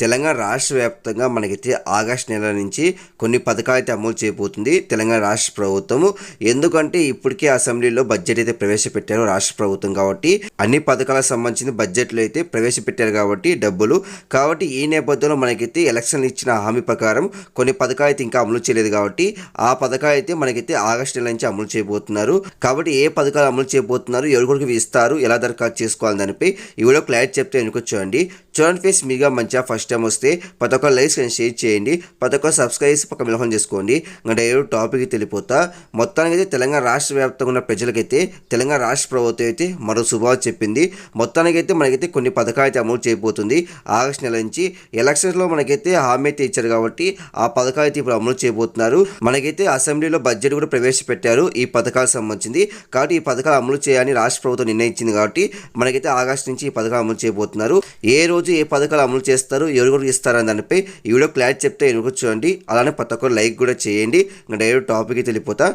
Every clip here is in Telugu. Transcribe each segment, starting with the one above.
తెలంగాణ రాష్ట్ర వ్యాప్తంగా మనకైతే ఆగస్ట్ నెల నుంచి కొన్ని పథకాలు అయితే అమలు చేయబోతుంది తెలంగాణ రాష్ట్ర ప్రభుత్వము ఎందుకంటే ఇప్పటికే అసెంబ్లీలో బడ్జెట్ అయితే ప్రవేశపెట్టారు రాష్ట్ర ప్రభుత్వం కాబట్టి. అన్ని పథకాలకు సంబంధించిన బడ్జెట్లు అయితే ప్రవేశపెట్టారు కాబట్టి డబ్బులు. కాబట్టి ఈ నేపథ్యంలో మనకైతే ఎలక్షన్లు ఇచ్చిన హామీ ప్రకారం కొన్ని పథకాలు అయితే ఇంకా అమలు చేయలేదు కాబట్టి ఆ పథకాలు అయితే మనకైతే ఆగస్ట్ నెల నుంచి అమలు చేయబోతున్నారు. కాబట్టి ఏ పథకాలు అమలు చేయబోతున్నారు ఎవరికి ఇస్తారు ఎలా దరఖాస్తు చేసుకోవాలి దానిపై ఈ వీడియో క్లారిటీ చెప్తే వెనుక చూడండి చూడండి ఫేస్ మీగా మంచిగా ఫస్ట్ టైం వస్తే ప్రతి లైక్స్ అండ్ షేర్ చేయండి. ప్రతి సబ్స్క్రైబ్స్ సబ్స్క్రైబ్ చేసి పక్క మిలహం చేసుకోండి. ఇంకా డైరెక్ట్ టాపిక్కి తెలిపోతా మొత్తానికి అయితే తెలంగాణ రాష్ట్ర వ్యాప్తంగా ఉన్న ప్రజలకైతే తెలంగాణ రాష్ట్ర ప్రభుత్వం అయితే మరో శుభాలు చెప్పింది. మొత్తానికైతే మనకైతే కొన్ని పథకాలు అయితే అమలు చేయబోతుంది. ఆగస్ట్ నెల నుంచి ఎలక్షన్స్లో మనకైతే హామీ అయితే ఇచ్చారు కాబట్టి ఆ పథకాలు అయితే ఇప్పుడు అమలు చేయబోతున్నారు. మనకైతే అసెంబ్లీలో బడ్జెట్ కూడా ప్రవేశపెట్టారు ఈ పథకాలకు సంబంధించింది. కాబట్టి ఈ పథకాలు అమలు చేయాలని రాష్ట్ర ప్రభుత్వం నిర్ణయించింది కాబట్టి మనకైతే ఆగస్ట్ నుంచి ఈ పథకాలు అమలు చేయబోతున్నారు. ఏ రోజు ఏ పథకాలు అమలు చేస్తారు ఎవరు ఇస్తారని దానిపై ఈ వీడియో క్లారిటీ చెప్తే ఎనుక చూడండి. అలానే ప్రతి ఒక్కరు లైక్ కూడా చేయండి. ఇంకా డైరెక్ట్ టాపిక్కి తెలిపోతా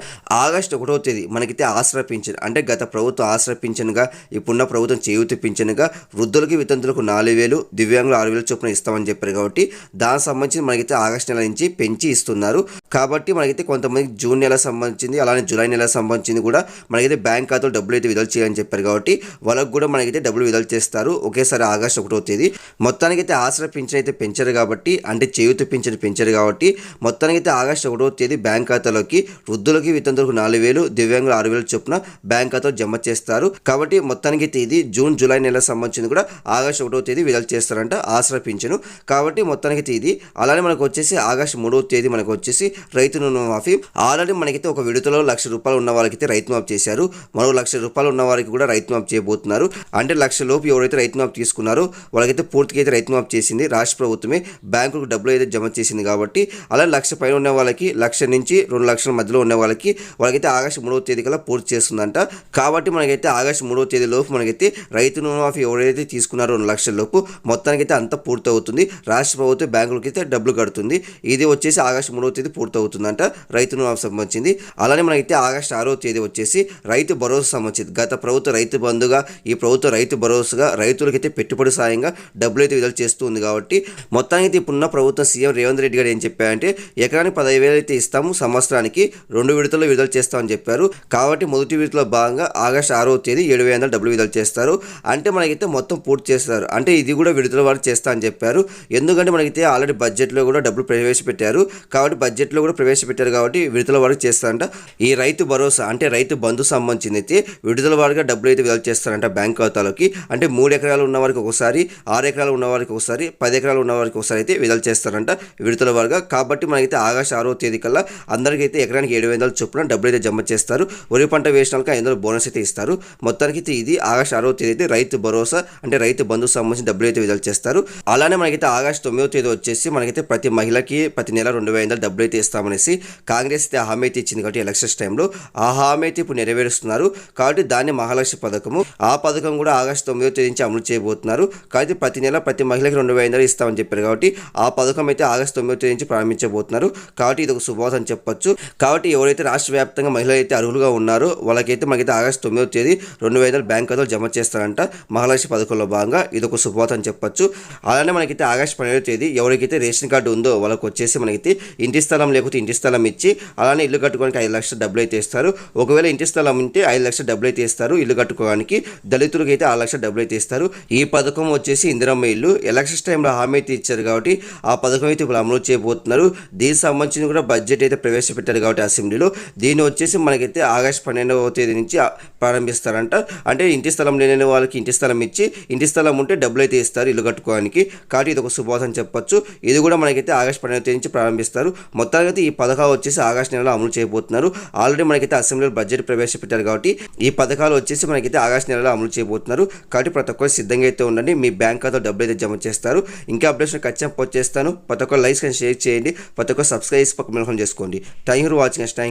ఆగస్ట్ ఒకటో తేదీ మనకైతే ఆసరా పింఛన్ అంటే గత ప్రభుత్వం ఆసరా పింఛన్గా ఇప్పుడున్న ప్రభుత్వం చేయూతి పింఛన్గా వృద్ధులకి వితంతులకు నాలుగు వేలు దివ్యాంగులు ఆరు వేలు చొప్పున ఇస్తామని చెప్పారు కాబట్టి దానికి సంబంధించి మనకైతే ఆగస్ట్ నెల నుంచి పెంచి ఇస్తున్నారు. కాబట్టి మనకైతే కొంతమంది జూన్ నెల సంబంధించింది అలానే జూలై నెల సంబంధించింది కూడా మనకైతే బ్యాంక్ ఖాతాలో డబ్బులు అయితే విడుదల చేయాలని చెప్పారు కాబట్టి వాళ్ళకు కూడా మనకైతే డబ్బులు విడుదల చేస్తారు ఒకేసారి ఆగస్ట్ ఒకటో తేదీ. మొత్తానికైతే ఆసరా పింఛన్ అయితే పెంచారు కాబట్టి అంటే చేయూత పింఛన్ పెంచారు కాబట్టి మొత్తానికైతే ఆగస్ట్ ఒకటో తేదీ బ్యాంక్ ఖాతాలోకి వృద్ధులకి వితంతులకు నాలుగు వేలు దివ్యాంగులు ఆరు వేలు చొప్పున బ్యాంక్ ఖాతాలో జమ చేస్తారు. కాబట్టి మొత్తానికి ఇది జూన్ జూలై నెల సంబంధించింది కూడా ఆగస్టు ఒకటో తేదీ విడుదల చేస్తారంట ఆసరా పింఛను. కాబట్టి మొత్తానికి ఇది అలానే మనకు వచ్చేసి ఆగస్టు మూడవ తేదీ మనకు వచ్చేసి రైతు రుణమాఫీ ఆల్రెడీ మనకైతే ఒక విడతలో లక్ష రూపాయలు ఉన్న వాళ్ళకైతే రైతు మాఫ్ చేశారు. మరో లక్ష రూపాయలు ఉన్న వారికి కూడా రైతు మాఫ్ చేయబోతున్నారు. అంటే లక్ష లోపు ఎవరైతే రైతు మాఫ్ తీసుకున్నారో వాళ్ళకైతే పూర్తిగా అయితే రైతు మాఫ్ చేసింది. రాష్ట్ర ప్రభుత్వమే బ్యాంకులకు డబ్బులు అయితే జమ చేసింది కాబట్టి అలా లక్ష పైన ఉన్న వాళ్ళకి లక్ష నుంచి రెండు లక్షల మధ్యలో ఉన్న వాళ్ళకి వాళ్ళకైతే ఆగస్టు మూడవ తేదీ కల్లా పూర్తి చేస్తుందంట. కాబట్టి మనకైతే ఆగస్టు మూడవ తేదీ లోపు మనకైతే రైతు రుణమాఫీ ఎవరైతే తీసుకున్నారో రెండు లక్షల లోపు మొత్తానికైతే అంతా పూర్తి అవుతుంది రాష్ట్ర ప్రభుత్వం బ్యాంకులకి అయితే డబ్బులు కడుతుంది. ఇది వచ్చేసి ఆగస్టు మూడవ తేదీ పూర్తి అవుతుందంట రైతు రుణమాఫీ సంబంధించింది. అలానే మనకైతే ఆగస్టు ఆరో తేదీ వచ్చేసి రైతు భరోసా సంబంధించింది. గత ప్రభుత్వ రైతు బంధుగా ఈ ప్రభుత్వ రైతు భరోసాగా రైతులకైతే పెట్టుబడి సాయంగా డబ్బులు అయితే విడుదల చేస్తూ ఉంది కాబట్టి మొత్తానికి ఇప్పుడున్న ప్రభుత్వ సీఎం రేవంత్ రెడ్డి గారు ఏం చెప్పారంటే ఎకరానికి పదహైదు వేలు అయితే ఇస్తాము సంవత్సరానికి రెండు విడతల్లో విడుదల చేస్తామని చెప్పారు. కాబట్టి మొదటి విడతలో భాగంగా ఆగస్టు ఆరో తేదీ ఏడు వేల డబ్బులు విడుదల చేస్తారు. అంటే మనకైతే మొత్తం పూర్తి చేస్తారు. అంటే ఇది కూడా విడుదల వారు చేస్తా అని చెప్పారు. ఎందుకంటే మనకైతే ఆల్రెడీ బడ్జెట్లో కూడా డబ్బులు ప్రవేశపెట్టారు. కాబట్టి బడ్జెట్లో కూడా ప్రవేశపెట్టారు కాబట్టి విడుదల వారికి చేస్తారంట. ఈ రైతు భరోసా అంటే రైతు బంధు సంబంధించింది అయితే విడుదల వారిగా డబ్బులు అయితే విడుదల చేస్తారంట బ్యాంక్ ఖాతాలోకి. అంటే మూడు ఎకరాలు ఉన్న వారికి ఒకసారి ఆరు ఎకరాలు ఉన్న వారికి ఒకసారి పది ఎకరాలు ఉన్న వారికి ఒకసారి అయితే విడుదల చేస్తారంట విడుదల వారుగా. కాబట్టి మనకైతే ఆగస్టు ఆరో తేదీ కల్లా అందరికీ అయితే ఎకరానికి ఏడు వందల చొప్పున డబ్బులు అయితే జమ చేస్తారు. వరి పంట వేసిన వాళ్ళకి ఐదు బోనస్ అయితే ఇస్తారు. మొత్తానికి అయితే ఇది ఆగస్టు ఆరో తేదీ అయితే రైతు భరోసా అంటే రైతు బంధు సంబంధించిన డబ్బులు అయితే విడుదల చేస్తారు. అలానే మనకైతే ఆగస్టు తొమ్మిదో తేదీ వచ్చేసి మనకైతే ప్రతి మహిళకి ప్రతి నెల రెండు వేల డబ్బులు అయితే ఇస్తామనేసి కాంగ్రెస్ అయితే హామీ అయితే ఇచ్చింది కాబట్టి ఎలక్షన్స్ టైంలో ఆ హామీ అయితే ఇప్పుడు నెరవేరుస్తున్నారు. కాబట్టి దాన్ని మహాలక్ష్మి పథకము ఆ పథకం కూడా ఆగస్టు తొమ్మిదో తేదీ నుంచి అమలు చేయబోతున్నారు. కాబట్టి ప్రతి నెల ప్రతి మహిళకి రెండు వేల ఇస్తామని చెప్పారు కాబట్టి ఆ పథకం అయితే ఆగస్టు తొమ్మిదో తేదీ నుంచి ప్రారంభించబోతున్నారు. కాబట్టి ఇది ఒక శుభవార్త అని చెప్పొచ్చు. కాబట్టి ఎవరైతే రాష్ట్ర వ్యాప్తంగా మహిళలు అయితే అర్హులుగా ఉన్నారో వాళ్ళకైతే మనకైతే ఆగస్టు తొమ్మిదో తేదీ రెండు వేల బ్యాంక్ ఖాతాలు జమ చేస్తారంట మహాలక్ష్మి పథకంలో భాగంగా. ఇది ఒక శుభవార్త అని చెప్పొచ్చు. అలానే మనకైతే ఆగస్టు పన్నెండో తేదీ ఎవరికైతే రేషన్ కార్డు ఉందో వాళ్ళకి వచ్చేసి మనకైతే ఇంటి స్థలం లేకపోతే ఇంటి స్థలం ఇచ్చి అలానే ఇల్లు కట్టుకోవడానికి ఐదు లక్షల డబ్బులు అయితే ఇస్తారు. ఒకవేళ ఇంటి స్థలం ఉంటే ఐదు లక్షల డబ్బులు అయితే ఇస్తారు. ఇల్లు కట్టుకోవడానికి దళితులకు అయితే ఆరు లక్షల డబ్బులు అయితే ఇస్తారు. ఈ పథకం వచ్చేసి ఇందిరమ్మ ఇల్లు. ఎలక్షన్స్ టైంలో హామీ అయితే ఇచ్చారు కాబట్టి ఆ పథకం అయితే ఇప్పుడు అమలు చేయబోతున్నారు. దీనికి సంబంధించిన కూడా బడ్జెట్ అయితే ప్రవేశపెట్టారు కాబట్టి అసెంబ్లీలో. దీన్ని వచ్చేసి మనకైతే ఆగస్ట్ పన్నెండవ తేదీ నుంచి ప్రారంభిస్తారంట. అంటే ఇంటి స్థలం లేని వాళ్ళకి ఇంటి స్థలం ఇచ్చి ఇంటి స్థలం ఉంటే డబ్బులు అయితే ఇస్తారు ఇల్లు కట్టుకోవడానికి. కాబట్టి ఇది ఒక శుభవార్త చెప్పొచ్చు. ఇది కూడా మనకైతే ఆగస్ట్ పన్నెండవ తేదీ నుంచి ప్రారంభిస్తారు. మొత్తానికి అయితే ఈ పథకాలు వచ్చేసి ఆగస్ట్ నెలలో అమలు చేయబోతున్నారు. ఆల్రెడీ మనకైతే అసెంబ్లీలో బడ్జెట్ ప్రవేశపెట్టారు కాబట్టి ఈ పథకాలు వచ్చేసి మనకైతే ఆగస్ట్ నెలలో అమలు చేయబోతున్నారు. కాబట్టి ప్రతి ఒక్కరు సిద్ధంగా అయితే ఉండండి. మీ బ్యాంక్ ఖాతా డబ్బులు అయితే జమ చేస్తారు. ఇంకా అప్డేషన్ ఖచ్చితంగా పోస్ట్ చేస్తాను. ప్రతి ఒక్క లైక్స్ అండ్ షేర్ చేయండి. ప్రతి ఒక్క సబ్స్క్రైబ్ పక్క మెన్షన్ చేసుకోండి. Thank you for watching thank